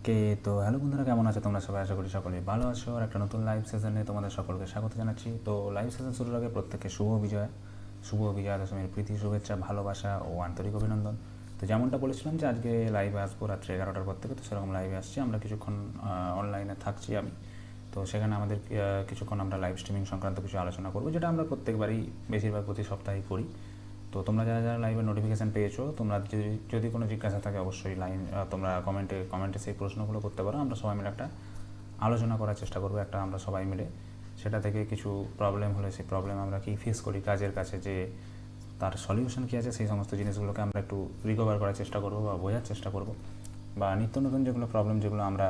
ওকে তো হ্যালো বন্ধুরা, কেমন আছো তোমরা সবাই? আশা করি সকলেই ভালো আছো। আর একটা নতুন লাইভ সেশনে তোমাদের সকলকে স্বাগত জানাচ্ছি। তো লাইভ সেশন শুরুর আগে প্রত্যেককে শুভ বিজয়। শুভ বিজয়া, দশমীর প্রীতি, শুভেচ্ছা, ভালোবাসা ও আন্তরিক অভিনন্দন। তো যেমনটা বলেছিলাম যে আজকে লাইভে আসব রাত্রি এগারোটার পর থেকে, তো সেরকম লাইভে আসছি। আমরা কিছুক্ষণ অনলাইনে থাকছি আমি। তো সেখানে আমাদের কিছুক্ষণ আমরা লাইভ স্ট্রিমিং সংক্রান্ত কিছু আলোচনা করব, যেটা আমরা প্রত্যেকবারই বেশিরভাগ প্রতি সপ্তাহেই করি। তো তোমরা যারা যারা লাইভে নোটিফিকেশান পেয়েছ, তোমরা যদি যদি কোনো জিজ্ঞাসা থাকে অবশ্যই লাইন তোমরা কমেন্টে কমেন্টে সেই প্রশ্নগুলো করতে পারো। আমরা সবাই মিলে একটা আলোচনা করার চেষ্টা করব, একটা আমরা সবাই মিলে। সেটা থেকে কিছু প্রবলেম হলে সেই প্রবলেম আমরা কী ফেস করি, কাজের কাছে যে তার সলিউশন কী আছে, সেই সমস্ত জিনিসগুলোকে আমরা একটু রিকভার করার চেষ্টা করব বা বোঝার চেষ্টা করব। বা নিত্য নতুন যেগুলো প্রবলেম যেগুলো আমরা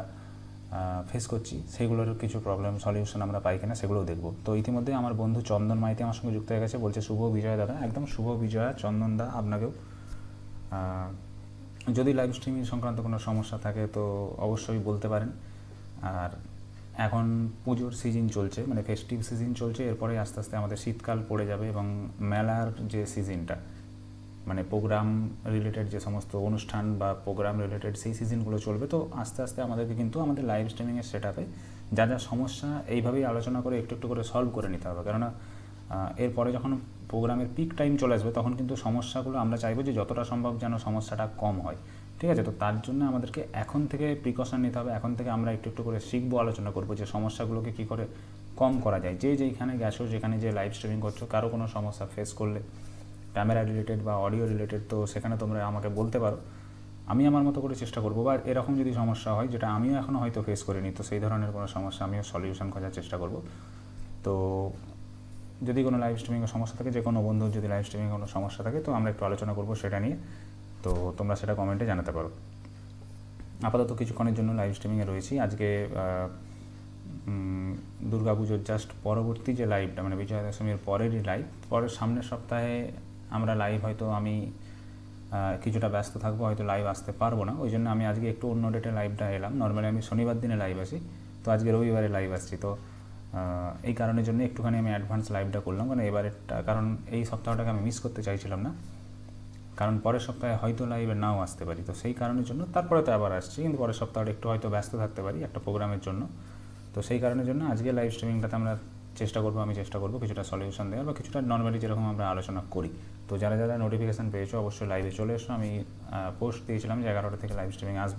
ফেস করছি সেগুলোর কিছু প্রবলেম সলিউশন আমরা পাই কিনা সেগুলোও দেখব। তো ইতিমধ্যে আমার বন্ধু চন্দন মাইতি আমার সঙ্গে যুক্ত হয়ে গেছে, বলছে, শুভ বিজয় দাদা, একদম শুভ বিজয়া, চন্দন দা আপনাকেও। যদি লাইভ স্ট্রিমিং সংক্রান্ত কোনো সমস্যা থাকে তো অবশ্যই বলতে পারেন। আর এখন পুজোর সিজন চলছে মানে ফেস্টিভ সিজন চলছে এরপরে আস্তে আস্তে আমাদের শীতকাল পড়ে যাবে এবং মেলার যে সিজনটা মানে প্রোগ্রাম রিলেটেড যে সমস্ত অনুষ্ঠান বা প্রোগ্রাম রিলেটেড সেই সিজনগুলো চলবে, তো আস্তে আস্তে আমাদেরকে কিন্তু আমাদের লাইভ স্ট্রিমিংয়ের সেট আপে যা যা সমস্যা এইভাবেই আলোচনা করে একটু একটু করে সলভ করে নিতে হবে। কেননা এরপরে যখন প্রোগ্রামের পিক টাইম চলে আসবে, তখন কিন্তু সমস্যাগুলো আমরা চাইব যে যতটা সম্ভব যেন সমস্যাটা কম হয়। ঠিক আছে? তো তার জন্য আমাদেরকে এখন থেকে প্রিকশন নিতে হবে। এখন থেকে আমরা একটু একটু করে শিখব, আলোচনা করব যে সমস্যাগুলোকে কী করে কম করা যায়। যে যেইখানে গেছো, যেখানে যে লাইভ স্ট্রিমিং করছ, কারও কোনো সমস্যা ফেস করলে ক্যামেরা রিলেটেড বা অডিও রিলেটেড, তো সেখানে তোমরা আমাকে বলতে পারো। আমি আমার মতো করে চেষ্টা করব, বা এরকম যদি সমস্যা হয়, যেটা আমিও এখনও হয়তো ফেস করিনি, তো সেই ধরনের কোনো সমস্যা আমিও সলিউশন খোঁজার চেষ্টা করব। তো যদি কোনো লাইভ স্ট্রিমিংয়ের সমস্যা থাকে, যে কোনো বন্ধুর যদি লাইভ স্ট্রিমিংয়ে কোনো সমস্যা থাকে, তো আমরা একটু আলোচনা করব সেটা নিয়ে। তো তোমরা সেটা কমেন্টে জানাতে পারো। আপাতত কিছুক্ষণের জন্য লাইভ স্ট্রিমিংয়ে রয়েছি। আজকে দুর্গা পুজোর জাস্ট পরবর্তী যে লাইভটা মানে বিজয়া দশমীর পরেরই লাইভ পরের সামনের সপ্তাহে আমরা লাইভ হয়তো আমি কিছুটা ব্যস্ত থাকব, হয়তো লাইভ আসতে পারব না। ওই জন্য আমি আজকে একটু অন্য ডেটে লাইভটা এলাম। নর্মালি আমি শনিবার দিনে লাইভ আসি, তো আজকে রবিবারে লাইভ আসছি। তো এই কারণের জন্য একটুখানি আমি অ্যাডভান্স লাইভটা করলাম। কারণ এবারেরটা, কারণ এই সপ্তাহটাকে আমি মিস করতে চাইছিলাম না। কারণ পরের সপ্তাহে হয়তো লাইভে নাও আসতে পারি। তো সেই কারণের জন্য তারপরে তো আবার আসছি। কিন্তু পরের সপ্তাহটা একটু হয়তো ব্যস্ত থাকতে পারি একটা প্রোগ্রামের জন্য। তো সেই কারণের জন্য আজকে লাইভ স্ট্রিমিংটাতে আমরা চেষ্টা করব, আমি চেষ্টা করব কিছুটা সলিউশন দেওয়ার বা কিছুটা নর্মালি যেরকম আমরা আলোচনা করি। তো যারা যারা নোটিফিকেশান পেয়েছ, অবশ্যই লাইভে চলে এসো। আমি পোস্ট দিয়েছিলাম যে এগারোটা থেকে লাইভ স্ট্রিমিং আসব।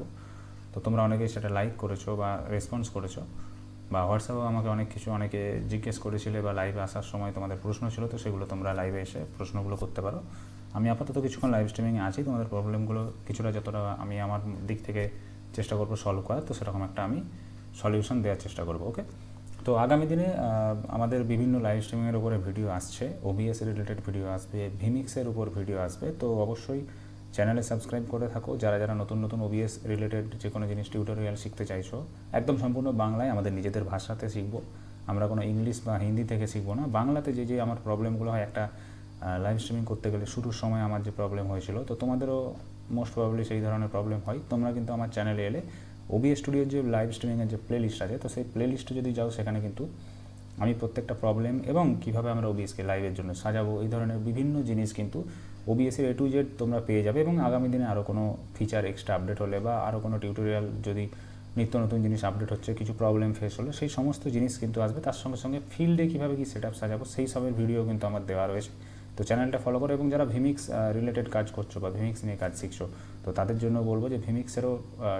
তো তোমরা অনেকেই সেটা লাইক করেছ বা রেসপন্স করেছ বা হোয়াটসঅ্যাপেও আমাকে অনেক কিছু, অনেকে জিজ্ঞেস করেছিলে বা লাইভে আসার সময় তোমাদের প্রশ্ন ছিল, তো সেগুলো তোমরা লাইভে এসে প্রশ্নগুলো করতে পারো। আমি আপাতত কিছুক্ষণ লাইভ স্ট্রিমিংয়ে আছি, তোমাদের প্রবলেমগুলো কিছুটা যতটা আমি আমার দিক থেকে চেষ্টা করব সলভ করার, তো সেরকম একটা আমি সলিউশন দেওয়ার চেষ্টা করব ওকে তো আগামী দিনে আমাদের বিভিন্ন লাইভ স্ট্রিমিংয়ের উপরে ভিডিও আসছে ওবিএস রিলেটেড ভিডিও আসবে ভিমিক্সের উপর ভিডিও আসবে, তো অবশ্যই চ্যানেলে সাবস্ক্রাইব করে থাকো। যারা যারা নতুন নতুন ওবিএস রিলেটেড যে কোনো জিনিস টিউটোরিয়াল শিখতে চাইছো, একদম সম্পূর্ণ বাংলায় আমাদের নিজেদের ভাষাতে শিখব। আমরা কোনো ইংলিশ বা হিন্দি থেকে শিখব না। বাংলাতে যে যে আমার প্রবলেমগুলো হয় একটা লাইভ স্ট্রিমিং করতে গেলে শুরুর সময় আমার যে প্রবলেম হয়েছিল, তো তোমাদেরও মোস্ট প্রবাবলি সেই ধরনের প্রবলেম হয়। তোমরা কিন্তু আমার চ্যানেলে এলে ওবিএস স্টুডিওর যে লাইভ স্ট্রিমিংয়ের যে প্লেলিস্ট আছে, তো সেই প্লে লিস্টে যদি যাও, সেখানে কিন্তু আমি প্রত্যেকটা প্রবলেম এবং কীভাবে আমরা ওবিএসকে লাইভের জন্য সাজাবো, এই ধরনের বিভিন্ন জিনিস কিন্তু ওবিএসের এ টু জেড তোমরা পেয়ে যাবে এবং আগামী দিনে আরও কোনো ফিচার এক্সট্রা আপডেট হলে বা আরও কোনো টিউটোরিয়াল যদি নিত্য নতুন জিনিস আপডেট হচ্ছে, কিছু প্রবলেম ফেস হলে, সেই সমস্ত জিনিস কিন্তু আসবে। তার সঙ্গে সঙ্গে ফিল্ডে কীভাবে কী সেট আপ সাজাবো, সেই সবের ভিডিও কিন্তু আমার দেওয়া রয়েছে। তো চ্যানেলটা ফলো করো এবং যারা ভিমিক্স রিলেটেড কাজ করছ বা ভিমিক্স নিয়ে কাজ শিখছো তো তাদের জন্য বলব যে ভিমিক্সেরও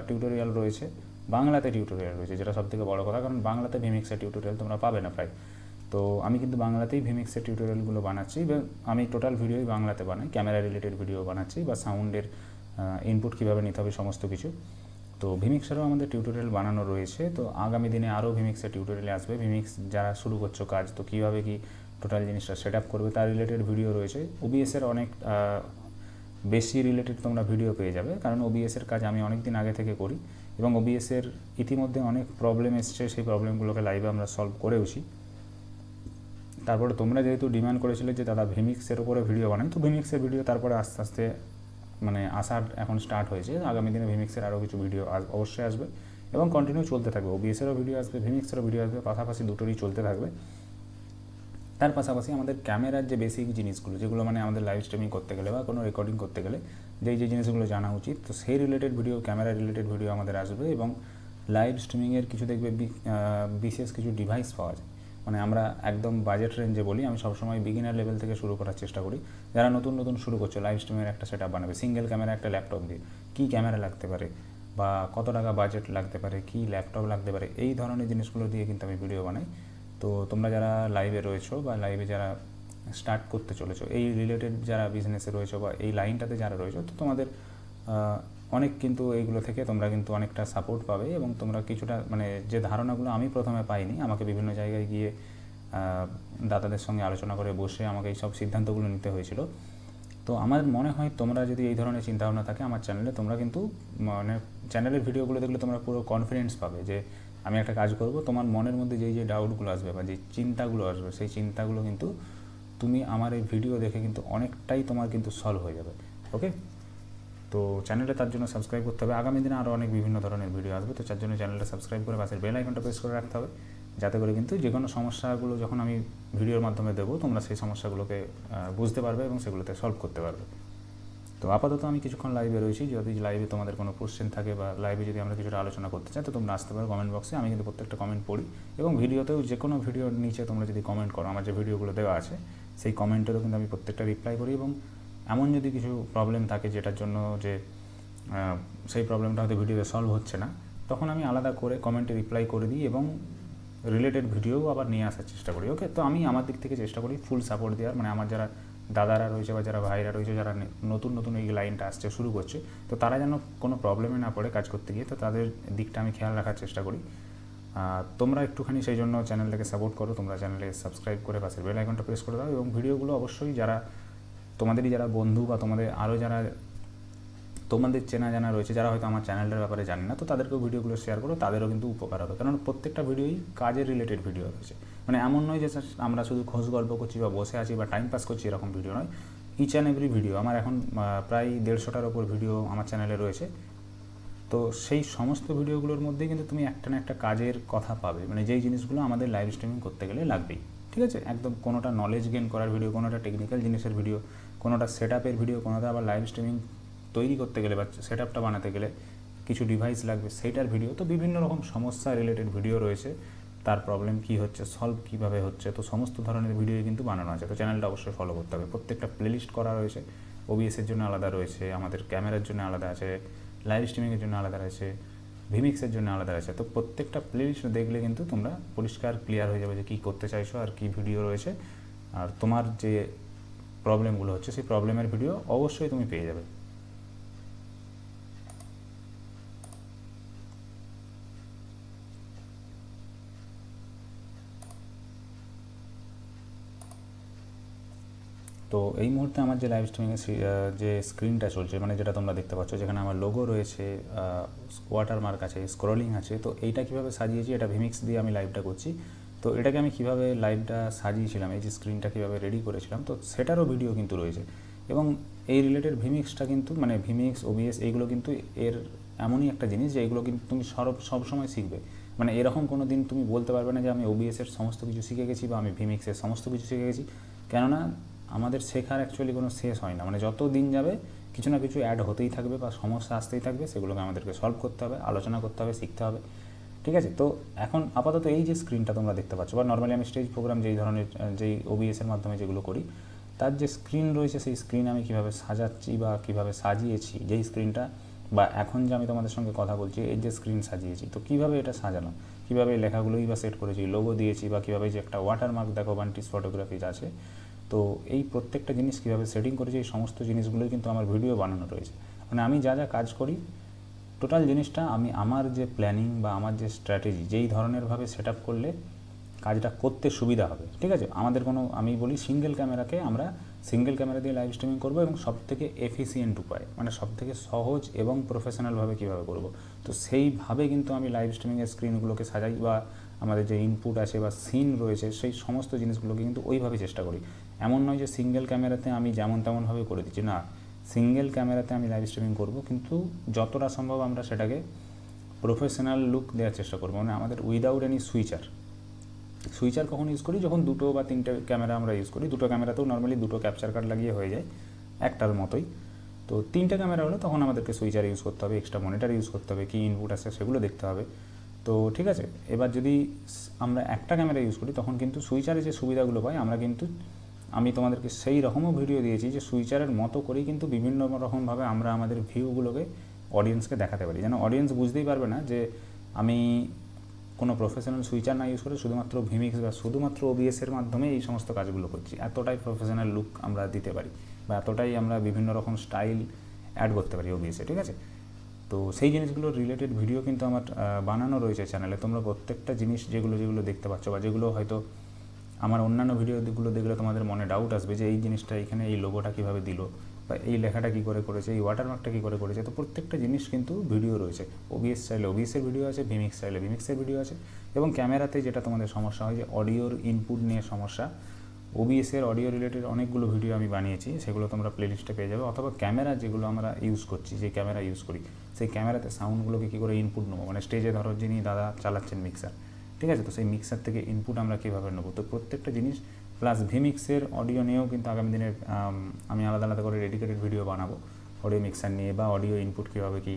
টিউটোরিয়াল রয়েছে। বাংলাতে টিউটোরিয়াল রয়েছে, যেটা সবথেকে বড় কথা, কারণ বাংলাতে ভিমিক্সের টিউটোরিয়াল তোমরা পাবে না প্রায়। তো আমি কিন্তু বাংলাতেই ভিমিক্সের টিউটোরিয়ালগুলো বানাচ্ছি বা আমি টোটাল ভিডিওই বাংলাতে বানাই ক্যামেরা রিলেটেড ভিডিও বানাচ্ছি, বা সাউন্ডের ইনপুট কীভাবে নিতে হবে সমস্ত কিছু। তো ভিমিক্সেরও আমাদের টিউটোরিয়াল বানানো রয়েছে, তো আগামী দিনে আরও ভিমিক্সের টিউটোরিয়াল আসবে। ভিমিক্স যারা শুরু করছ কাজ, তো কীভাবে কি টোটাল জিনিসটা সেট আপ করবে, তার রিলেটেড ভিডিও রয়েছে। ওবিএসের অনেক বেশি রিলেটেড তোমরা ভিডিও পেয়ে যাবে। কারণ ওবিএসের কাজ আমি অনেক দিন আগে থেকে করি এবং ওবিএসের ইতিমধ্যে অনেক প্রবলেম এসছে, সেই প্রবলেমগুলোকে লাইভে আমরা সলভ করেওছি। তারপরে তোমরা যেহেতু ডিমান্ড করেছিলে যে দাদা ভিমিক্সের উপরে ভিডিও বানান, তো ভিমিক্সের ভিডিও তারপরে আস্তে আস্তে মানে আসার এখন স্টার্ট হয়েছে। আগামী দিনে ভিমিক্সের আরও কিছু ভিডিও অবশ্যই আসবে এবং কন্টিনিউ চলতে থাকবে। ওবিএসেরও ভিডিও আসবে ভিমিক্সেরও ভিডিও আসবে, পাশাপাশি দুটোরই চলতে থাকবে। তার পাশাপাশি আমাদের ক্যামেরার যে বেসিক জিনিসগুলো, যেগুলো মানে আমাদের লাইভ স্ট্রিমিং করতে গেলে বা কোনো রেকর্ডিং করতে গেলে, যেই যে জিনিসগুলো জানা উচিত, তো সেই related video camera related video আমাদের আসবে এবং লাইভ স্ট্রিমিংয়ের কিছু দেখবে বিশেষ কিছু ডিভাইস পাওয়া যায়। মানে আমরা একদম বাজেট রেঞ্জে বলি, আমি সবসময় বিগিনার লেভেল থেকে শুরু করার চেষ্টা করি। যারা নতুন নতুন শুরু করছে লাইভ স্ট্রিমের একটা সেট বানাবে সিঙ্গেল ক্যামেরা একটা ল্যাপটপ দিয়ে। কী ক্যামেরা লাগতে পারে বা কত টাকা বাজেট লাগতে পারে, কী ল্যাপটপ লাগতে পারে, এই ধরনের জিনিসগুলো দিয়ে কিন্তু আমি ভিডিও বানাই। তো তোমরা যারা লাইভে রয়েছো বা লাইভে যারা স্টার্ট করতে চলেছো, এই রিলেটেড যারা বিজনেসে রয়েছো বা এই লাইনটাতে যারা রয়েছো, তো তোমাদের অনেক কিন্তু এইগুলো থেকে তোমরা কিন্তু অনেকটা সাপোর্ট পাবে এবং তোমরা কিছুটা মানে যে ধারণাগুলো আমি প্রথমে পাইনি, আমাকে বিভিন্ন জায়গায় গিয়ে দাদাদের সঙ্গে আলোচনা করে বসে আমাকে এই সব সিদ্ধান্তগুলো নিতে হয়েছিল। তো আমার মনে হয় তোমরা যদি এই ধরনের চিন্তাভাবনা থাকে আমার চ্যানেলে তোমরা কিন্তু মানে চ্যানেলের ভিডিওগুলো দেখলে তোমরা পুরো কনফিডেন্স পাবে যে আমি একটা কাজ করব, তোমার মনের মধ্যে যেই যে ডাউটগুলো আসবে বা যে চিন্তাগুলো আসবে, সেই চিন্তাগুলো কিন্তু তুমি আমার এই ভিডিও দেখে কিন্তু অনেকটাই তোমার কিন্তু সলভ হয়ে যাবে ওকে তো চ্যানেলটা তার জন্য সাবস্ক্রাইব করতে হবে। আগামী দিনে আরও অনেক বিভিন্ন ধরনের ভিডিও আসবে, তো তার জন্য চ্যানেলটা সাবস্ক্রাইব করে পাশের বেল আইকনটা প্রেস করে রাখতে হবে, যাতে করে কিন্তু যে কোনো সমস্যাগুলো যখন আমি ভিডিওর মাধ্যমে দেবো, তোমরা সেই সমস্যাগুলোকে বুঝতে পারবে এবং সেগুলোতে সলভ করতে পারবে। তো আপাতত আমি কিছুক্ষণ লাইভে রয়েছি। যদি লাইভে তোমাদের কোনো কোশ্চেন থাকে বা লাইভে যদি আমরা কিছুটা আলোচনা করতে চাই, তো তোমরা আসতে পারো কমেন্ট বক্সে আমি কিন্তু প্রত্যেকটা কমেন্ট পড়ি এবং ভিডিওতেও যে কোনো ভিডিওর নিচে তোমরা যদি কমেন্ট করো, আমার যে ভিডিওগুলো দেওয়া আছে, সেই কমেন্টেরও কিন্তু আমি প্রত্যেকটা রিপ্লাই করি এবং এমন যদি কিছু প্রবলেম থাকে যেটার জন্য যে সেই প্রবলেমটা হয়তো ভিডিওতে সলভ হচ্ছে না, তখন আমি আলাদা করে কমেন্টে রিপ্লাই করে দিই এবং রিলেটেড ভিডিও আবার নিয়ে আসার চেষ্টা করি। ওকে তো আমি আমার দিক থেকে চেষ্টা করি ফুল সাপোর্ট দেওয়ার। মানে আমার যারা দাদারা রয়েছে বা যারা ভাইরা রয়েছে, যারা নতুন নতুন এই লাইনটা আসছে শুরু করছে, তো তারা যেন কোনো প্রবলেমে না পড়ে কাজ করতে গিয়ে, তো তাদের দিকটা আমি খেয়াল রাখার চেষ্টা করি। তোমরা একটুখানি সেই জন্য চ্যানেলটাকে সাপোর্ট করো, তোমরা চ্যানেলে সাবস্ক্রাইব করে পাশের বেল আইকনটা প্রেস করে দাও এবং ভিডিওগুলো অবশ্যই যারা, তোমাদেরই যারা বন্ধু বা তোমাদের আরও যারা তোমাদের চেনা জানা রয়েছে, যারা হয়তো আমার চ্যানেলটার ব্যাপারে জানে না, তো তাদেরকেও ভিডিওগুলো শেয়ার করো, তাদেরও কিন্তু উপকার হবে। কারণ প্রত্যেকটা ভিডিওই কাজের রিলেটেড ভিডিও রয়েছে। মানে এমন নয় যে আমরা শুধু খোঁজ গল্প করছি বা বসে আছি বা টাইম পাস করছি এরকম ভিডিও নয়। ইচ অ্যান্ড এভরি ভিডিও আমার এখন প্রায় দেড়শোটার ওপর ভিডিও আমার চ্যানেলে রয়েছে। তো সেই সমস্ত ভিডিওগুলোর মধ্যেই কিন্তু তুমি একটা না একটা কাজের কথা পাবে। মানে যেই জিনিসগুলো আমাদের লাইভ স্ট্রিমিং করতে গেলে লাগবেই। ঠিক আছে? একদম কোনোটা নলেজ গেন করার ভিডিও কোনোটা টেকনিক্যাল জিনিসের ভিডিও কোনোটা সেট আপের ভিডিও কোনোটা আবার লাইভ স্ট্রিমিং তৈরি করতে গেলে বা সেট আপটা বানাতে গেলে কিছু ডিভাইস লাগবে সেইটার ভিডিও তো বিভিন্ন রকম সমস্যা রিলেটেড ভিডিও রয়েছে। তার প্রবলেম কি হচ্ছে সলভ কীভাবে হচ্ছে, তো সমস্ত ধরনের ভিডিও কিন্তু বানানো আছে। তো চ্যানেলটা অবশ্যই ফলো করতে হবে। প্রত্যেকটা প্লেলিস্ট করা রয়েছে। ওবিএসের জন্য আলাদা রয়েছে, আমাদের ক্যামেরার জন্য আলাদা আছে লাইভ স্ট্রিমিংয়ের জন্য আলাদা রয়েছে ভিমিক্সের জন্য আলাদা রয়েছে। তো প্রত্যেকটা প্লেলিস্ট দেখলে কিন্তু তোমরা পরিষ্কার ক্লিয়ার হয়ে যাবে যে কী করতে চাইছো আর কী ভিডিও রয়েছে। আর তোমার যে প্রবলেমগুলো হচ্ছে, সেই প্রবলেমের ভিডিও অবশ্যই তুমি পেয়ে যাবে। তো এই মুহূর্তে আমার যে লাইভ স্ট্রিমিংয়ের যে স্ক্রিনটা চলছে মানে যেটা তোমরা দেখতে পাচ্ছ, যেখানে আমার লোগো রয়েছে ওয়াটার মার্ক আছে স্ক্রলিং আছে, তো এইটা কীভাবে সাজিয়েছি এটা ভিমিক্স দিয়ে আমি লাইভটা করছি। তো এটাকে আমি কীভাবে লাইভটা সাজিয়েছিলাম, এই যে স্ক্রিনটা কীভাবে রেডি করেছিলাম, তো সেটারও ভিডিও কিন্তু রয়েছে। এবং এই রিলেটেড ভিমিক্সটা কিন্তু মানে ভিমিক্স ওবিএস এইগুলো কিন্তু এর এমনই একটা জিনিস যে এগুলো কিন্তু তুমি সব সবসময় শিখবে। মানে এরকম কোনো দিন তুমি বলতে পারবে না যে আমি ওবিএসের সমস্ত কিছু শিখে গেছি বা আমি ভিমিক্সের সমস্ত কিছু শিখে গেছি। কেননা আমাদের শেখার অ্যাকচুয়ালি কোনো শেষ হয় না। মানে যত দিন যাবে, কিছু না কিছু অ্যাড হতেই থাকবে বা সমস্যা আসতেই থাকবে, সেগুলোকে আমাদেরকে সলভ করতে হবে, আলোচনা করতে হবে, শিখতে হবে। ঠিক আছে? তো এখন আপাতত এই যে স্ক্রিনটা তোমরা দেখতে পাচ্ছ, বা নর্মালি আমি স্টেজ প্রোগ্রাম যেই ধরনের, যেই ওবিএসের মাধ্যমে যেগুলো করি, তার যে স্ক্রিন রয়েছে, সেই স্ক্রিন আমি কীভাবে সাজাচ্ছি বা কীভাবে সাজিয়েছি, যেই স্ক্রিনটা বা এখন যে আমি তোমাদের সঙ্গে কথা বলছি, এই যে স্ক্রিন সাজিয়েছি, তো কীভাবে এটা সাজানো কীভাবে লেখাগুলোই বা সেট করেছি লোগো দিয়েছি বা কীভাবে যে একটা ওয়াটারমার্ক দেখো বান্টিস ফটোগ্রাফিজ আছে তো এই প্রত্যেকটা জিনিস কীভাবে সেটিং করেছি, এই সমস্ত জিনিসগুলোই কিন্তু আমার ভিডিও বানানো রয়েছে। মানে আমি যা যা কাজ করি টোটাল জিনিসটা আমি আমার যে প্ল্যানিং বা আমার যে স্ট্র্যাটেজি যেই ধরনেরভাবে সেট আপ করলে কাজটা করতে সুবিধা হবে, ঠিক আছে? আমাদের কোনো, আমি বলি সিঙ্গেল ক্যামেরাকে আমরা সিঙ্গেল ক্যামেরা দিয়ে লাইভ স্ট্রিমিং করব এবং সব থেকে এফিসিয়েন্ট উপায় মানে সব থেকে সহজ এবং প্রফেশনালভাবে কীভাবে করব। তো সেইভাবে কিন্তু আমি লাইভ স্ট্রিমিংয়ের স্ক্রিনগুলোকে সাজাই বা আমাদের যে ইনপুট আছে বা সিন রয়েছে, সেই সমস্ত জিনিসগুলোকে কিন্তু ওইভাবে চেষ্টা করি। এমন নয় যে সিঙ্গেল ক্যামেরাতে আমি যেমন তেমনভাবে করে দিচ্ছি। না সিঙ্গেল ক্যামেরাতে আমি লাইভ স্ট্রিমিং করব, কিন্তু যতটা সম্ভব আমরা সেটাকে প্রফেশনাল লুক দেওয়ার চেষ্টা করব। মানে আমাদের উইদাউট এনি সুইচার সুইচার কখন ইউজ করি? যখন দুটো বা তিনটে ক্যামেরা আমরা ইউজ করি, দুটো ক্যামেরাতেও নর্মালি দুটো ক্যাপচার কার্ড লাগিয়ে হয়ে যায়, একটার মতোই। তো তিনটে ক্যামেরা হলে, তখন আমাদেরকে সুইচার ইউজ করতে হবে এক্সট্রা মনিটার ইউজ করতে হবে, কী ইনপুট আছে সেগুলো দেখতে হবে। তো ঠিক আছে, এবার যদি আমরা একটা ক্যামেরা ইউজ করি, তখন কিন্তু সুইচারে যে সুবিধাগুলো পাই, আমরা কিন্তু আমি তোমাদেরকে সেই রকমও ভিডিও দিয়েছি যে সুইচারের মতো করেই কিন্তু বিভিন্ন রকমভাবে আমরা আমাদের ভিউগুলোকে অডিয়েন্সকে দেখাতে পারি। যেন অডিয়েন্স বুঝতেই পারবে না যে আমি কোনো প্রফেশনাল সুইচার না ইউজ করে শুধুমাত্র ভিমিক্স বা শুধুমাত্র ওবিএসের মাধ্যমে এই সমস্ত কাজগুলো করছি। এতটাই প্রফেশনাল লুক আমরা দিতে পারি বা এতটাই আমরা বিভিন্ন রকম স্টাইল অ্যাড করতে পারি ওবিএসে ঠিক আছে? তো সেই জিনিসগুলোর রিলেটেড ভিডিও কিন্তু আমার বানানো রয়েছে চ্যানেলে তোমরা প্রত্যেকটা জিনিস যেগুলো যেগুলো দেখতে পাচ্ছ বা যেগুলো হয়তো আমার অন্যান্য ভিডিওগুলো দেখলে তোমাদের মনে ডাউট আসবে যে এই জিনিসটা এখানে এই লোগোটা কীভাবে দিল? বা এই লেখাটা কী করে করেছে? এই ওয়াটারমার্কটা কী করে করেছে? তো প্রত্যেকটা জিনিস কিন্তু ভিডিও রয়েছে। ওবিএস চাইলে ওবিএসের ভিডিও আছে ভিমিক্স চাইলে ভিমিক্সের ভিডিও আছে। এবং ক্যামেরাতে যেটা তোমাদের সমস্যা হয় যে অডিওর ইনপুট নিয়ে সমস্যা। ওবিএসের অডিও রিলেটেড অনেকগুলো ভিডিও আমি বানিয়েছি, সেগুলো তোমরা প্লেলিস্টে পেয়ে যাবে। অথবা ক্যামেরা যেগুলো আমরা ইউজ করছি, যে ক্যামেরা ইউজ করি, সেই ক্যামেরাতে সাউন্ডগুলোকে কী করে ইনপুট নেব? মানে স্টেজে ধরো যিনি দাদা চালাচ্ছেন মিক্সার ঠিক আছে? তো সেই মিক্সার থেকে ইনপুট আমরা কীভাবে নেব? তো প্রত্যেকটা জিনিস প্লাস ভিমিক্সের অডিও নিয়েও কিন্তু আগামী দিনে, আমি আলাদা আলাদা করে ডেডিকেটেড ভিডিও বানাবো। অডিও মিক্সার নিয়ে বা অডিও ইনপুট কীভাবে কী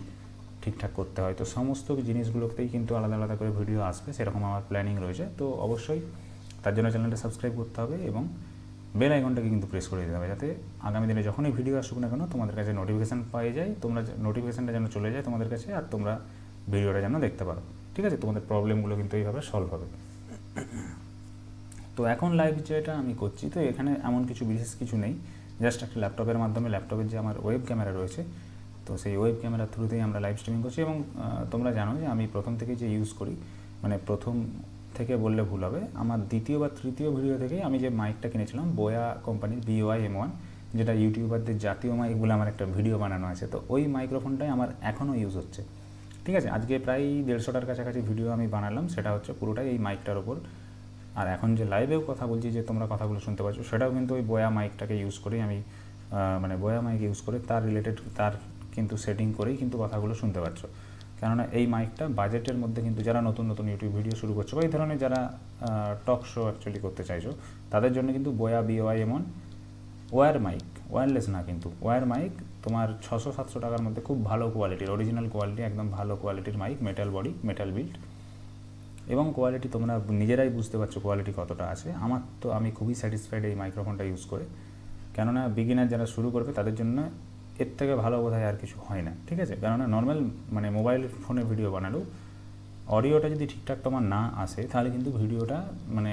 ঠিকঠাক করতে হয়? তো সমস্ত জিনিসগুলোতেই কিন্তু আলাদা আলাদা করে ভিডিও আসবে। সেরকম আমার প্ল্যানিং রয়েছে। তো অবশ্যই তার জন্য চ্যানেলটা সাবস্ক্রাইব করতে হবে এবং বেল আইকনটাকে কিন্তু প্রেস করে দিতে হবে। যাতে আগামী দিনে যখনই ভিডিও আসুক না কেন, তোমাদের কাছে নোটিফিকেশান পাই যায়, তোমরা নোটিফিকেশানটা যেন চলে যায় তোমাদের কাছে, আর তোমরা ভিডিওটা যেন দেখতে পারো। ঠিক আছে, তোমাদের প্রবলেমগুলো কিন্তু এইভাবে সলভ হবে। তো এখন লাইভ যেটা আমি করছি, তো এখানে এমন কিছু বিশেষ কিছু নেই। জাস্ট একটা ল্যাপটপের মাধ্যমে ল্যাপটপের যে আমার ওয়েব ক্যামেরা রয়েছে, তো সেই ওয়েব ক্যামেরার থ্রুতেই আমরা লাইভ স্ট্রিমিং করছি এবং তোমরা জানো যে আমি প্রথম থেকে যে ইউজ করি মানে প্রথম থেকে বললে ভুল হবে, আমার দ্বিতীয় বা তৃতীয় ভিডিও থেকেই আমি যে মাইকটা কিনেছিলাম বোয়া কোম্পানির বিওআই এম ওয়ান যেটা ইউটিউবারদের জাতীয় মাইক বলে আমার একটা ভিডিও বানানো আছে, তো ওই মাইক্রোফোনটাই আমার এখনও ইউজ হচ্ছে। ঠিক আছে, আজকে প্রায় দেড়শোটার কাছাকাছি ভিডিও আমি বানালাম, সেটা হচ্ছে পুরোটাই এই মাইকটার ওপর আর এখন যে লাইভেও কথা বলছি, যে তোমরা কথাগুলো শুনতে পাচ্ছ সেটাও কিন্তু ওই বয়া মাইকটাকে ইউজ করেই আমি মানে বয়া মাইক ইউজ করে তার রিলেটেড তার কিন্তু সেটিং করেই কিন্তু কথাগুলো শুনতে পাচ্ছ কেননা এই মাইকটা বাজেটের মধ্যে কিন্তু যারা নতুন নতুন ইউটিউব ভিডিও শুরু করছ, বা এই ধরনের যারা টক শো অ্যাকচুয়ালি করতে চাইছো, তাদের জন্য কিন্তু বয়া বিওয়াই এমন ওয়ার মাইক ওয়্যারলেস না কিন্তু ওয়্যার মাইক তোমার ছশো, সাতশো টাকার মধ্যে খুব ভালো কোয়ালিটির অরিজিনাল কোয়ালিটি একদম ভালো কোয়ালিটির mic metal body metal build এবং কোয়ালিটি তোমরা নিজেরাই বুঝতে পারছ কোয়ালিটি কতটা আছে। আমার তো আমি খুবই স্যাটিসফাইড এই মাইক্রোফোনটা ইউজ করে। কেননা বিগিনার যারা শুরু করবে, তাদের জন্য এর থেকে ভালো বোধহয় আর কিছু হয় না, ঠিক আছে? কেননা নর্মাল মানে মোবাইল ফোনে ভিডিও বানালেও অডিওটা যদি ঠিকঠাক তোমার না আসে, তাহলে কিন্তু ভিডিওটা মানে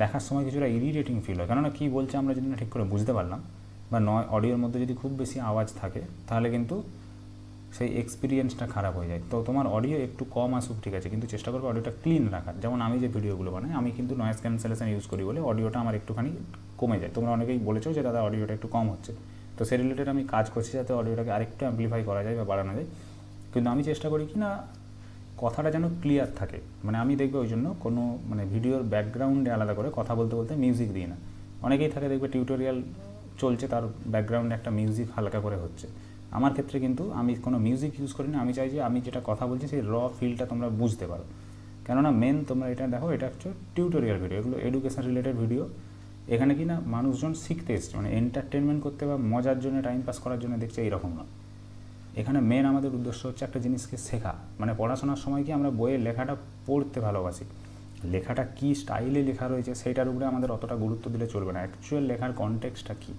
দেখার সময় কিছুটা ইরিটেটিং ফিল হয়। কেননা কী বলছে আমরা যদি না ঠিক করে বুঝতে পারলাম বা নয়, অডিওর মধ্যে যদি খুব বেশি আওয়াজ থাকে, তাহলে কিন্তু সেই এক্সপিরিয়েন্সটা খারাপ হয়ে যায়। তো তোমার অডিও একটু কম আসুক, ঠিক আছে, কিন্তু চেষ্টা করবে অডিওটা ক্লিন রাখার। যেমন আমি যে ভিডিওগুলো বানাই, আমি কিন্তু নয়েজ ক্যান্সেলেশন ইউজ করি বলে অডিওটা আমার একটুখানি কমে যায়। তোমরা অনেকেই বলেছ যে, দাদা, অডিওটা একটু কম হচ্ছে। তো সে রিলেটেড আমি কাজ করছি যাতে অডিওটাকে আরেকটু অ্যাম্পলিফাই করা যায় বা বাড়ানো যায়। কিন্তু আমি চেষ্টা করি কি না, কথাটা যেন ক্লিয়ার থাকে। মানে আমি দেখবে ওই জন্য কোনো মানে ভিডিওর ব্যাকগ্রাউন্ডে আলাদা করে কথা বলতে বলতে মিউজিক দিই না। অনেকেই থাকে দেখবে টিউটোরিয়াল চলছে, তার ব্যাকগ্রাউন্ডে একটা মিউজিক হালকা করে হচ্ছে। আমার ক্ষেত্রে কিন্তু আমি কোনো মিউজিক ইউজ করি না আমি চাই যে আমি যেটা কথা বলছি সেই র ফিলটা তোমরা বুঝতে পারো। কেননা মেন তোমরা এটা দেখো, এটা হচ্ছে টিউটোরিয়াল ভিডিও এগুলো এডুকেশন রিলেটেড ভিডিও এখানে কি না মানুষজন শিখতে এসছে মানে এন্টারটেনমেন্ট করতে বা মজার জন্য টাইম পাস করার জন্য দেখছে এইরকম না। এখানে মেন আমাদের উদ্দেশ্য হচ্ছে একটা জিনিসকে শেখা। মানে পড়াশোনার সময় কি আমরা বইয়ের লেখাটা পড়তে ভালোবাসি? লেখাটা কী স্টাইলে লেখা রয়েছে সেইটার উপরে আমাদের অতটা গুরুত্ব দিলে চলবে না। অ্যাকচুয়াল লেখার কনটেক্সটটা কী?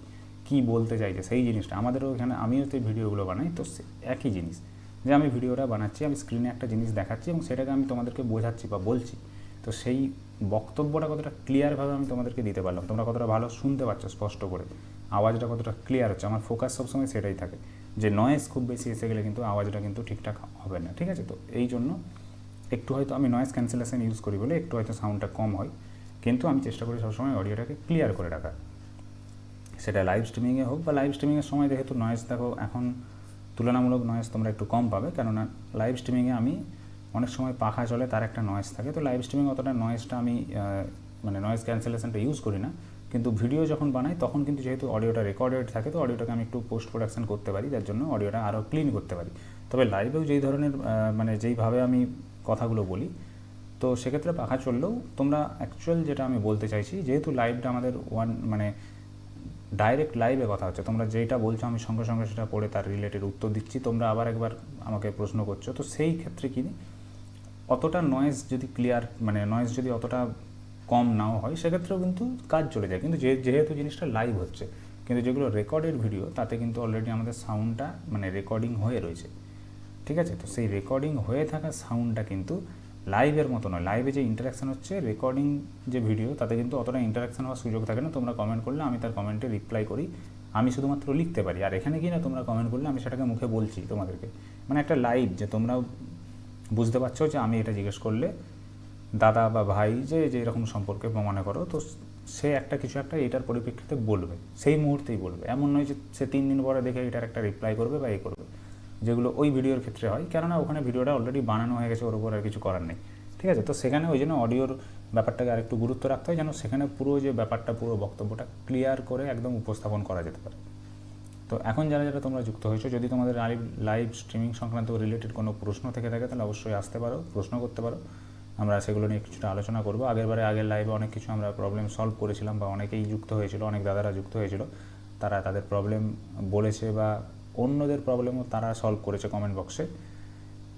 কী বলতে চাইছে? সেই জিনিসটা। আমাদেরও এখানে, আমিও তো ভিডিওগুলো বানাই, তো একই জিনিস। যে আমি ভিডিওটা বানাচ্ছি, আমি স্ক্রিনে একটা জিনিস দেখাচ্ছি এবং সেটাকে আমি তোমাদেরকে বোঝাচ্ছি বা বলছি। তো সেই বক্তব্যটা কতটা ক্লিয়ারভাবে আমি তোমাদেরকে দিতে পারলাম। তোমরা কতটা ভালো শুনতে পাচ্ছ স্পষ্ট করে। আওয়াজটা কতটা ক্লিয়ার হচ্ছে। আমার ফোকাস সবসময় সেটাই থাকে। যে নয়েজ খুব বেশি এসে গেলে কিন্তু আওয়াজটা কিন্তু ঠিকঠাক হবে না। ঠিক আছে? তো এই জন্য একটু হয়তো আমি নয়েজ ক্যান্সেলেশন ইউজ করি বলে একটু হয়তো সাউন্ডটা কম হয়। কিন্তু আমি চেষ্টা করি সবসময় অডিওটাকে ক্লিয়ার করে রাখার। সেটা লাইভ স্ট্রিমিংয়ে হোক বা লাইভ স্ট্রিমিংয়ের সময় যেহেতু নয়েজ দেখো, এখন তুলনামূলক নয়েজ তোমরা একটু কম পাবে। কেননা লাইভ স্ট্রিমিংয়ে আমি অনেক সময় পাখা চলে, তার একটা নয়েজ থাকে। তো লাইভ স্ট্রিমিং অতটা নয়েজটা আমি মানে নয়েজ ক্যান্সেলেশনটা ইউজ করি না। কিন্তু ভিডিও যখন বানাই, তখন কিন্তু যেহেতু অডিওটা রেকর্ডেড থাকে, তো অডিওটাকে আমি একটু পোস্ট প্রোডাকশন করতে পারি। যার জন্য অডিওটা আরও ক্লিন করতে পারি। তবে লাইভেও যেই ধরনের মানে যেইভাবে আমি কথাগুলো বলি। তো সেক্ষেত্রে পাখা চললেও তোমরা অ্যাকচুয়াল যেটা আমি বলতে চাইছি, যেহেতু লাইভটা আমাদের ওয়ান মানে ডাইরেক্ট লাইভে কথা হচ্ছে, তোমরা যেটা বলছো আমি সঙ্গে সঙ্গে সেটা পড়ে তার রিলেটেড উত্তর দিচ্ছি, তোমরা আবার একবার আমাকে প্রশ্ন করছ। তো সেই ক্ষেত্রে কি, অতটা নয়েজ যদি ক্লিয়ার মানে নয়েজ যদি অতটা কম নাও হয়, সেক্ষেত্রেও কিন্তু কাজ চলে যায়। কিন্তু যেহেতু জিনিসটা লাইভ হচ্ছে, কিন্তু যেগুলো রেকর্ডেড ভিডিও তাতে কিন্তু অলরেডি আমাদের সাউন্ডটা মানে রেকর্ডিং হয়ে রয়েছে। ঠিক আছে? তো সেই রেকর্ডিং হয়ে থাকা সাউন্ডটা কিন্তু লাইভের মতো নয়। লাইভে যে ইন্টারাকশান হচ্ছে রেকর্ডিং যে ভিডিও তাতে কিন্তু অতটা ইন্টারাকশান হওয়ার সুযোগ থাকে না। তোমরা কমেন্ট করলে আমি তার কমেন্টে রিপ্লাই করি। আমি শুধুমাত্র লিখতে পারি। আর এখানে কি না, তোমরা কমেন্ট করলে আমি সেটাকে মুখে বলছি তোমাদেরকে। মানে একটা লাইভ যে তোমরাও বুঝতে পারছ যে আমি এটা জিজ্ঞেস করলে দাদা বা ভাই যে যে এরকম সম্পর্কে মনে করো, তো সে একটা কিছু একটা এটার পরিপ্রেক্ষিতে বলবে। সেই মুহূর্তেই বলবে। এমন নয় যে সে তিন দিন পরে দেখে এটার একটা রিপ্লাই করবে বা এ করবে। যেগুলো ওই ভিডিওর ক্ষেত্রে হয়। কেননা ওখানে ভিডিওটা অলরেডি বানানো হয়ে গেছে, ওর উপর আর কিছু করার নেই। ঠিক আছে? তো সেখানে ওই জন্য অডিওর ব্যাপারটাকে আরেকটু গুরুত্ব রাখতে হয়, যেন সেখানে পুরো যে ব্যাপারটা, পুরো বক্তব্যটা ক্লিয়ার করে একদম উপস্থাপন করা যেতে পারে। তো এখন যারা যারা তোমরা যুক্ত হয়েছো, যদি তোমাদের লাইভ লাইভ স্ট্রিমিং সংক্রান্ত রিলেটেড কোনো প্রশ্ন থেকে থাকে, তাহলে অবশ্যই আসতে পারো, প্রশ্ন করতে পারো। আমরা সেগুলো নিয়ে কিছুটা আলোচনা করব। আগেরবারে আগের লাইভে অনেক কিছু আমরা প্রবলেম সলভ করেছিলাম বা অনেকেই যুক্ত হয়েছিল, অনেক দাদারা যুক্ত হয়েছিল। তারা তাদের প্রবলেম বলেছে বা অন্যদের প্রবলেমও তারা সলভ করেছে কমেন্ট বক্সে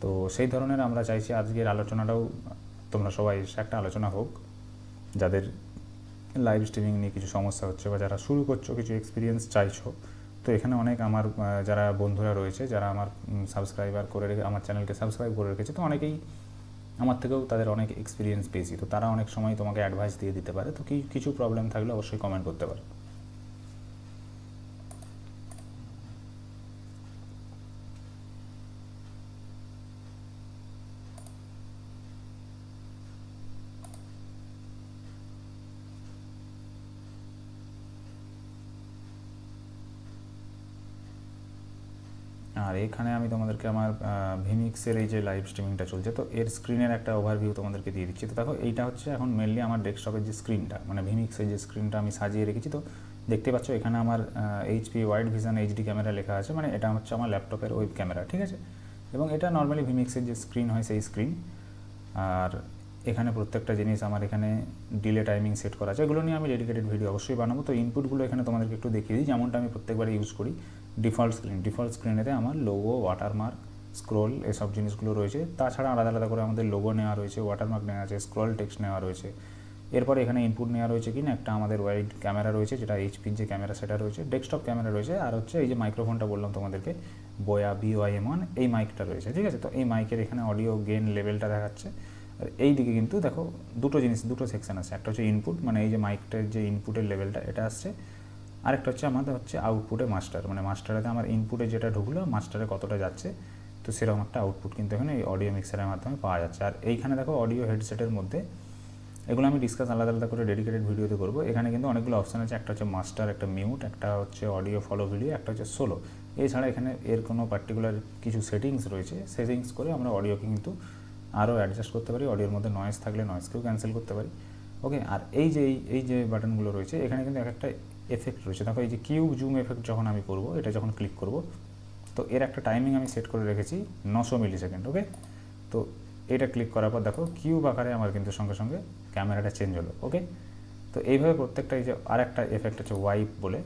তো সেই ধরনের আমরা চাইছি আজকের আলোচনাটাও, তোমরা সবাই এসে একটা আলোচনা হোক। যাদের লাইভ স্ট্রিমিং নিয়ে কিছু সমস্যা হচ্ছে বা যারা শুরু করছ, কিছু এক্সপিরিয়েন্স চাইছো, তো এখানে অনেক আমার যারা বন্ধুরা রয়েছে, যারা আমার সাবস্ক্রাইবার করে রেখে, আমার চ্যানেলকে সাবস্ক্রাইব করে রেখেছে, তো অনেকেই আমার থেকেও তাদের অনেক এক্সপিরিয়েন্স পেয়েছি। তো তারা অনেক সময় তোমাকে অ্যাডভাইস দিয়ে দিতে পারে। তো কিছু প্রবলেম থাকলে অবশ্যই কমেন্ট করতে পারে। এখানে আমি তোমাদেরকে আমার ভিমিক্সের এই যে লাইভ স্ট্রিমিংটা চলছে, তো এর স্ক্রিনের একটা ওভারভিউ তোমাদেরকে দিয়ে দিচ্ছি। তো দেখো, এইটা হচ্ছে এখন মেনলি আমার ডেস্কটপের যে স্ক্রিনটা মানে ভিমিক্সের যে স্ক্রিনটা আমি সাজিয়ে রেখেছি। তো দেখতে পাচ্ছ, এখানে আমার HP wide vision HD camera লেখা আছে মানে এটা হচ্ছে আমার ল্যাপটপের ওয়েব ক্যামেরা ঠিক আছে? এবং এটা নর্মালি ভিমিক্সের যে স্ক্রিন হয়, সেই স্ক্রিন আর এখানে প্রত্যেকটা জিনিস আমার এখানে ডিলে টাইমিং সেট করা আছে। এগুলো নিয়ে আমি ডেডিকেটেড ভিডিও অবশ্যই বানাবো। তো ইনপুটগুলো এখানে তোমাদেরকে একটু দেখিয়ে দিই। যেমনটা আমি প্রত্যেকবার ইউজ করি। ডিফল্ট স্ক্রিন, ডিফল্ট স্ক্রিনেতে আমার লোগো ওয়াটারমার্ক স্ক্রোল এসব জিনিসগুলো রয়েছে। তাছাড়া আলাদা আলাদা করে আমাদের লোগো নেওয়া রয়েছে ওয়াটারমার্ক নেওয়া আছে স্ক্রল টেক্সট নেওয়া রয়েছে। এরপরে এখানে ইনপুট নেওয়া রয়েছে কি না, একটা আমাদের ওয়াইড ক্যামেরা রয়েছে, যেটা এইচপির যে ক্যামেরা সেটা রয়েছে ডেস্কটপ ক্যামেরা রয়েছে, আর হচ্ছে এই যে মাইক্রোফোনটা বললাম তোমাদেরকে বয়া বিওয়াইএম ওয়ান এই মাইকটা রয়েছে, ঠিক আছে? তো এই মাইকের এখানে অডিও গেন লেভেলটা দেখাচ্ছে। আর এই দিকে কিন্তু দেখো, দুটো জিনিস, দুটো সেকশন আছে। একটা হচ্ছে ইনপুট মানে এই যে মাইকটার যে ইনপুটের লেভেলটা এটা আসছে। আরেকটা হচ্ছে আমাদের হচ্ছে আউটপুটে মাস্টার মানে মাস্টারেতে আমার ইনপুটে যেটা ঢুকলো মাস্টারে কতটা যাচ্ছে, তো সেরকম একটা আউটপুট কিন্তু এখানে এই অডিও মিক্সারের মাধ্যমে পাওয়া যাচ্ছে। আর এইখানে দেখো অডিও হেডসেটের মধ্যে, এগুলো আমি ডিসকাস আলাদা আলাদা করে ডেডিকেটেড ভিডিওতে করব। এখানে কিন্তু অনেকগুলো অপশান আছে, একটা হচ্ছে মাস্টার একটা মিউট একটা হচ্ছে অডিও ফলো ভিডিও একটা হচ্ছে সোলো এছাড়া এখানে এর কোনো পার্টিকুলার কিছু সেটিংস রয়েছে সেটিংস করে আমরা অডিওকে কিন্তু আরও অ্যাডজাস্ট করতে পারি। অডিওর মধ্যে নয়েজ থাকলে নয়েজকেও ক্যান্সেল করতে পারি। ওকে আর এই যে এই যে বাটনগুলো রয়েছে, এখানে কিন্তু এক একটা এফেক্ট রয়েছে। দেখো এই যে কিউব জুম এফেক্ট যখন আমি করব, এটা যখন ক্লিক করব, তো এর একটা টাইমিং আমি সেট করে রেখেছি নশো মিলি সেকেন্ড ওকে তো এটা ক্লিক করার পর দেখো কিউব আকারে আমার কিন্তু সঙ্গে সঙ্গে ক্যামেরাটা চেঞ্জ হলো ওকে তো এইভাবে প্রত্যেকটা এই যে আর একটা এফেক্ট হচ্ছে ওয়াইপ বলে।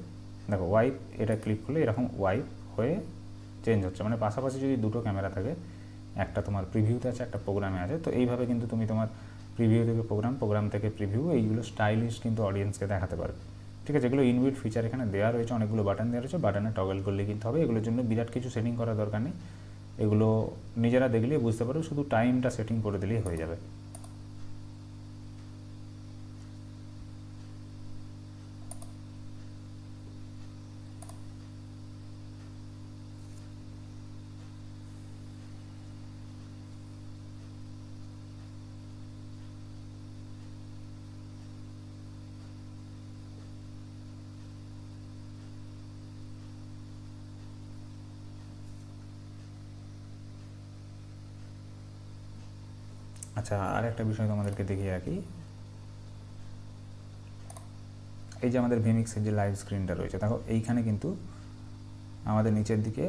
দেখো ওয়াইপ এটা ক্লিক করলে এরকম ওয়াইপ হয়ে চেঞ্জ হচ্ছে। মানে পাশাপাশি যদি দুটো ক্যামেরা থাকে, একটা তোমার প্রিভিউতে আছে, একটা প্রোগ্রামে আছে, তো এইভাবে কিন্তু তুমি তোমার প্রিভিউ থেকে প্রোগ্রাম প্রোগ্রাম থেকে প্রিভিউ এইগুলো স্টাইলিশ কিন্তু অডিয়েন্সকে দেখাতে পারবে। ঠিক আছে, এগুলো ইনবিট ফিচার এখানে দেওয়া রয়েছে, অনেকগুলো বাটন দেওয়া রয়েছে বাটনে টগল করলে কিন্তু হবে, এগুলোর জন্য বিরাট কিছু সেটিং করার দরকার নেই। এগুলো নিজেরা দেখলেই বুঝতে পারবে, শুধু টাইমটা সেটিং করে দিলেই হয়ে যাবে। আচ্ছা আর একটা বিষয় তোমাদেরকে দেখিয়ে রাখি। এই যে আমাদের ভিমিক্সের যে লাইভ স্ক্রিনটা রয়েছে, দেখো, এইখানে কিন্তু আমাদের নিচের দিকে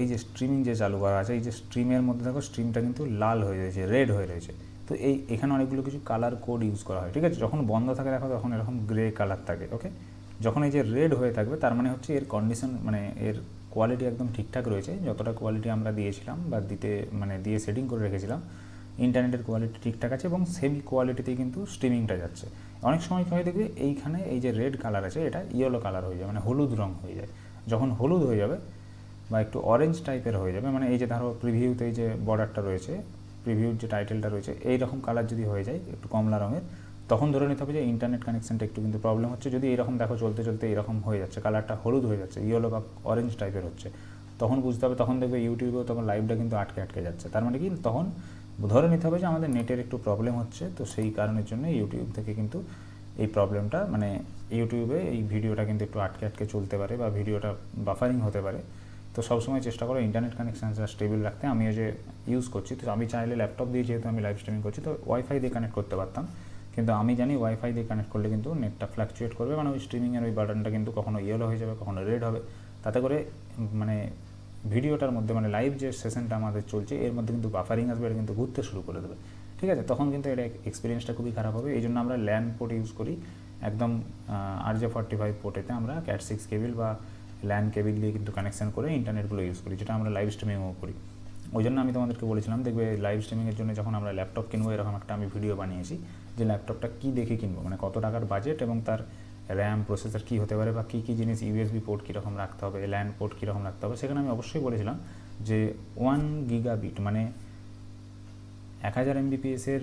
এই যে স্ট্রিমিং যে চালু করা আছে, এই যে স্ট্রিমের মধ্যে দেখো স্ট্রিমটা কিন্তু লাল হয়ে রয়েছে রেড হয়ে রয়েছে। তো এই, এখানে অনেকগুলো কিছু কালার কোড ইউজ করা হয়, ঠিক আছে? যখন বন্ধ থাকে দেখো, তখন এরকম গ্রে কালার থাকে ওকে যখন এই যে রেড হয়ে থাকবে, তার মানে হচ্ছে এর কন্ডিশন মানে এর কোয়ালিটি একদম ঠিকঠাক রয়েছে। যতটা কোয়ালিটি আমরা দিয়েছিলাম বা দিতে মানে দিয়ে সেটিং করে রেখেছিলাম ইন্টারনেটের কোয়ালিটি ঠিকঠাক আছে এবং সেম কোয়ালিটিতেই কিন্তু স্ট্রিমিংটা যাচ্ছে। অনেক সময় কী হয় দেখবে, এইখানে এই যে রেড কালার আছে, এটা ইয়েলো কালার হয়ে যায় মানে হলুদ রং হয়ে যায়। যখন হলুদ হয়ে যাবে বা একটু অরেঞ্জ টাইপের হয়ে যাবে মানে এই যে ধরো প্রিভিউতে এই যে বর্ডারটা রয়েছে প্রিভিউর যে টাইটেলটা রয়েছে এই রকম কালার যদি হয়ে যায়, একটু কমলা রঙের, তখন ধরে নিতে হবে যে ইন্টারনেট কানেকশানটা একটু কিন্তু প্রবলেম হচ্ছে। যদি এরকম দেখো চলতে চলতে এরকম হয়ে যাচ্ছে কালারটা হলুদ হয়ে যাচ্ছে ইয়েলো বা অরেঞ্জ টাইপের হচ্ছে, তখন বুঝতে হবে, তখন দেখবে ইউটিউবেও তখন লাইভটা কিন্তু আটকে আটকে যাচ্ছে। তার মানে কি? তখন ধরে নিতে হবে যে আমাদের নেটের একটু প্রবলেম হচ্ছে, তো সেই কারণের জন্য ইউটিউব থেকে কিন্তু এই প্রবলেমটা মানে ইউটিউবে এই ভিডিওটা কিন্তু একটু আটকে আটকে চলতে পারে বা ভিডিওটা বাফারিং হতে পারে। তো সবসময় চেষ্টা করো ইন্টারনেট কানেকশানটা স্টেবল রাখতে। আমিও যে ইউজ করছি, তো আমি চাইলে ল্যাপটপ দিয়ে যেহেতু আমি লাইভ স্ট্রিমিং করছি, তো ওয়াইফাই দিয়ে কানেক্ট করতে পারতাম। কিন্তু আমি জানি ওয়াইফাই দিয়ে কানেক্ট করলে কিন্তু নেটটা ফ্ল্যাকচুয়েট করবে মানে ওই স্ট্রিমিংয়ের ওই বাটনটা কিন্তু কখনো ইয়েলো হয়ে যাবে, কখনো রেড হবে। তাতে করে মানে ভিডিওটার মধ্যে মানে লাইভ যে সেশনটা আমাদের চলছে, এর মধ্যে কিন্তু বাফারিং আসবে, এটা কিন্তু ঘুরতে শুরু করে দেবে। ঠিক আছে? তখন কিন্তু এটা এক্সপিরিয়েন্সটা খুবই খারাপ হবে। এই জন্য আমরা ল্যান্ড পোর্ট ইউজ করি। একদম আর জে ফর্টি ফাইভ পোর্টেতে আমরা ক্যাট সিক্স কেবিল বা ল্যান্ড কেবিল দিয়ে কিন্তু কানেকশন করে ইন্টারনেটগুলো ইউজ করি, যেটা আমরা লাইভ স্ট্রিমিংও করি। ওই জন্য আমি তোমাদেরকে বলেছিলাম, দেখবে লাইভ স্ট্রিমিংয়ের জন্য যখন আমরা ল্যাপটপ কিনবো, এরকম একটা আমি ভিডিও বানিয়েছি, যে ল্যাপটপটা কী দেখে কিনবো? মানে কত টাকার বাজেট এবং তার র্যাম প্রসেসর কী হতে পারে বা কী কী জিনিস ইউএসবি পোর্ট কীরকম রাখতে হবে ল্যান্ড পোর্ট কীরকম রাখতে হবে, সেখানে আমি অবশ্যই বলেছিলাম যে ওয়ান গিগাবিট মানে এক হাজার এমবিপিএসের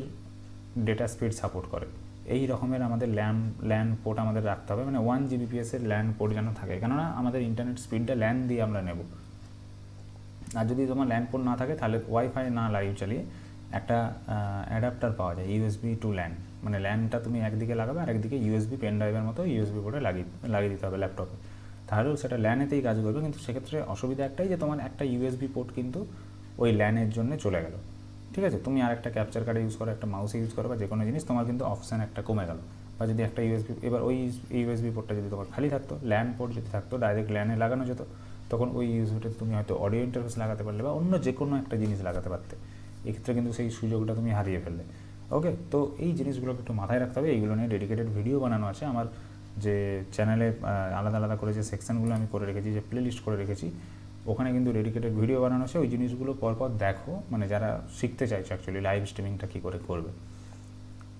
ডেটা স্পিড সাপোর্ট করে। এই রকমের আমাদের ল্যান ল্যান্ড পোর্ট আমাদের রাখতে হবে মানে ওয়ান জিবিপিএসের ল্যান্ড পোর্ট যেন থাকে, কেননা আমাদের ইন্টারনেট স্পিডটা ল্যান দিয়ে আমরা নেব। আর যদি তোমার ল্যান্ড পোর্ট না থাকে, তাহলে ওয়াইফাই না লাইভ চালিয়ে একটা অ্যাডাপ্টার পাওয়া যায় ইউএসবি টু ল্যান্ড মানে ল্যান্ডটা তুমি একদিকে লাগাবে আর একদিকে ইউএসবি পেন ড্রাইভের মতো ইউএসবি পোর্টে লাগিয়ে লাগিয়ে দিতে হবে ল্যাপটপে তাহলেও সেটা ল্যানেতেই কাজ করবে, কিন্তু সেক্ষেত্রে অসুবিধা একটাই যে তোমার একটা ইউএসবি পোর্ট কিন্তু ওই ল্যানের জন্য চলে গেল। ঠিক আছে? তুমি আর একটা ক্যাপচার কার্ড ইউজ করো, একটা মাউস ইউজ করো বা যে কোনো জিনিস, তোমার কিন্তু অপশান একটা কমে গেল। বা যদি একটা ইউএসবি এবার ওই ইউএসবি পোর্টটা যদি তোমার খালি থাকতো ল্যান্ড পোর্ট যদি থাকতো ডাইরেক্ট ল্যানে লাগানো যেত, তখন ওই ইউএসবিটাতে তুমি হয়তো অডিও ইন্টারফেস লাগাতে পারলে বা অন্য যে কোনো একটা জিনিস লাগাতে পারতে। এক্ষেত্রে কিন্তু সেই সুযোগটা তুমি হারিয়ে ফেললে। ওকে তো এই জিনিসগুলোকে একটু মাথায় রাখতে হবে। এইগুলো নিয়ে ডেডিকেটেড ভিডিও বানানো আছে। আমার যে চ্যানেলে আলাদা আলাদা করে যে সেকশনগুলো আমি করে রেখেছি, যে প্লে লিস্ট করে রেখেছি, ওখানে কিন্তু ডেডিকেটেড ভিডিও বানানো আছে। ওই জিনিসগুলো পরপর দেখো। মানে যারা শিখতে চাইছো অ্যাকচুয়ালি লাইভ স্ট্রিমিংটা কী করে করবে।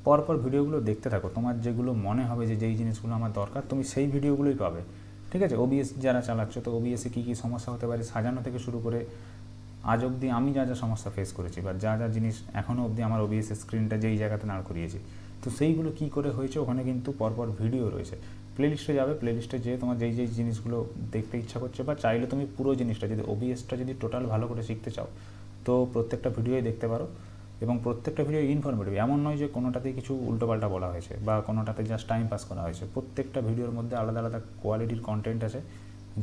পরপর ভিডিওগুলো দেখতে থাকো। তোমার যেগুলো মনে হবে যে যেই জিনিসগুলো আমার দরকার, তুমি সেই ভিডিওগুলোই পাবে। ঠিক আছে? ওবিএস যারা চালাচ্ছ, তো ওবিএসে কী কী সমস্যা হতে পারে? সাজানো থেকে শুরু করে আজ অবধি আমি যা যা সমস্যা ফেস করেছি বা যা যা জিনিস এখনও অবধি আমার ওবিএস স্ক্রিনটা যেই জায়গাতে দাঁড় করিয়েছি, তো সেইগুলো কী করে হয়েছে ওখানে কিন্তু পরপর ভিডিও রয়েছে। প্লেলিস্টে যাবে প্লেলিস্টে যেয়ে তোমার যেই যেই জিনিসগুলো দেখতে ইচ্ছা করছে বা চাইলে তুমি পুরো জিনিসটা, যদি ওবিএসটা যদি টোটাল ভালো করে শিখতে চাও, তো প্রত্যেকটা ভিডিওই দেখতে পারো। এবং প্রত্যেকটা ভিডিও ইনফরমেটিভ এমন নয় যে কোনোটাতেই কিছু উল্টোপাল্টা বলা হয়েছে বা কোনোটাতে জাস্ট টাইম পাস করা হয়েছে। প্রত্যেকটা ভিডিওর মধ্যে আলাদা আলাদা কোয়ালিটির কন্টেন্ট আছে।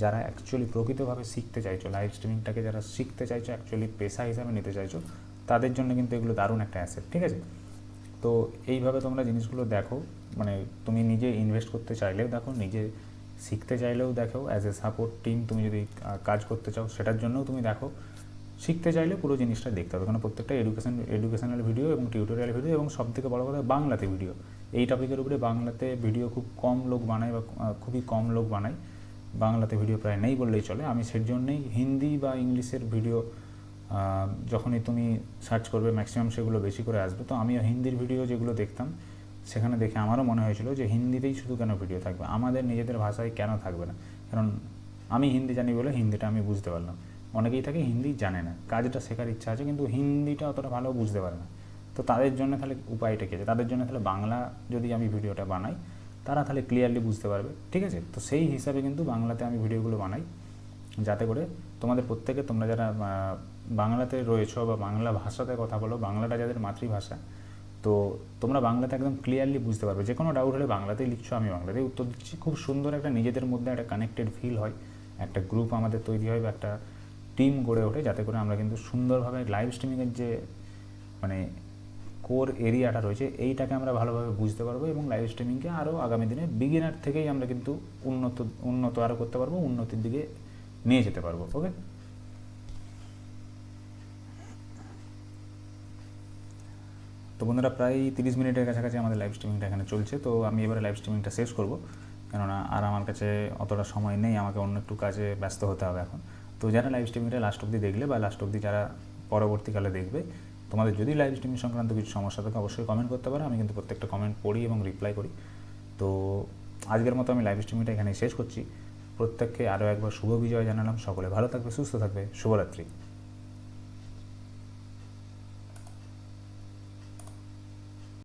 যারা অ্যাকচুয়ালি প্রকৃতভাবে শিখতে চাইছো লাইভ স্ট্রিমিংটাকে যারা শিখতে চাইছো অ্যাকচুয়ালি পেশা হিসাবে নিতে চাইছো, তাদের জন্য কিন্তু এগুলো দারুণ একটা অ্যাসেট ঠিক আছে? তো এইভাবে তোমরা জিনিসগুলো দেখো মানে তুমি নিজে ইনভেস্ট করতে চাইলেও দেখো, নিজে শিখতে চাইলেও দেখো অ্যাজ এ সাপোর্ট টিম তুমি যদি কাজ করতে চাও, সেটার জন্যও তুমি দেখো। শিখতে চাইলে পুরো জিনিসটা দেখতে হবে, কারণ প্রত্যেকটা এডুকেশন এডুকেশনাল ভিডিও এবং টিউটোরিয়াল ভিডিও এবং সব থেকে বড় কথা বাংলাতে ভিডিও এই টপিকের উপরে বাংলাতে ভিডিও খুব কম লোক বানায় বা খুবই কম লোক বানায়। বাংলাতে ভিডিও প্রায় নেই বললেই চলে। আমি সেই জন্যেই হিন্দি বা ইংলিশের ভিডিও যখনই তুমি সার্চ করবে ম্যাক্সিমাম সেগুলো বেশি করে আসবে। তো আমিও হিন্দির ভিডিও যেগুলো দেখতাম, সেখানে দেখে আমারও মনে হয়েছিল যে হিন্দিতেই শুধু কেন ভিডিও থাকবে? আমাদের নিজেদের ভাষায় কেন থাকবে না? কারণ আমি হিন্দি জানি বলে হিন্দিটা আমি বুঝতে পারলাম। অনেকেই থাকে হিন্দি জানে না। কাজটা শেখার ইচ্ছা আছে, কিন্তু হিন্দিটা অতটা ভালো বুঝতে পারে না। তো তাদের জন্য তাহলে উপায়টা কী তাদের জন্য তাহলে বাংলা যদি আমি ভিডিওটা বানাই তারা তাহলে ক্লিয়ারলি বুঝতে পারবে, ঠিক আছে? তো সেই হিসাবে কিন্তু বাংলাতে আমি ভিডিওগুলো বানাই, যাতে করে তোমাদের প্রত্যেকে তোমরা যারা বাংলাতে রয়েছো বা বাংলা ভাষাতে কথা বলো, বাংলাটা যাদের মাতৃভাষা, তো তোমরা বাংলাতে একদম ক্লিয়ারলি বুঝতে পারবে। যে কোনো ডাউট হলে বাংলাতেই লিখছো, আমি বাংলাতেই উত্তর দিচ্ছি। খুব সুন্দর একটা নিজেদের মধ্যে একটা কানেক্টেড ফিল হয়, একটা গ্রুপ আমাদের তৈরি হয় বা একটা টিম গড়ে ওঠে, যাতে করে আমরা কিন্তু সুন্দরভাবে লাইভ স্ট্রিমিংয়ের যে মানে কোর এরিয়াটা রয়েছে, এইটাকে আমরা ভালোভাবে বুঝতে পারব এবং লাইভ স্ট্রিমিংকে আরও আগামী দিনে বিগিনার থেকেই আমরা কিন্তু উন্নত উন্নত আরও করতে পারব, উন্নতির দিকে নিয়ে যেতে পারব ওকে তো বন্ধুরা, প্রায় তিরিশ মিনিটের কাছাকাছি আমাদের লাইভ স্ট্রিমিংটা এখানে চলছে, তো আমি এবারে লাইভ স্ট্রিমিংটা শেষ করব। কেননা আর আমার কাছে অতটা সময় নেই, আমাকে অন্য একটু কাজে ব্যস্ত হতে হবে এখন। তো যারা লাইভ স্ট্রিমিংটা লাস্ট অব্দি দেখলে বা লাস্ট অবধি যারা পরবর্তীকালে দেখবে তোমাদের যদি লাইভ স্ট্রিমিং সংক্রান্ত কিছু সমস্যা থাকে, অবশ্যই কমেন্ট করতে পারো। আমি কিন্তু প্রত্যেকটা কমেন্ট পড়ি এবং রিপ্লাই করি। তো আজকের মতো আমি লাইভ স্ট্রিমিংটা এখানে শেষ করছি। প্রত্যেককে আরও একবার শুভ বিজয় জানালাম। সকলে ভালো থাকবে, সুস্থ থাকবে। শুভরাত্রি।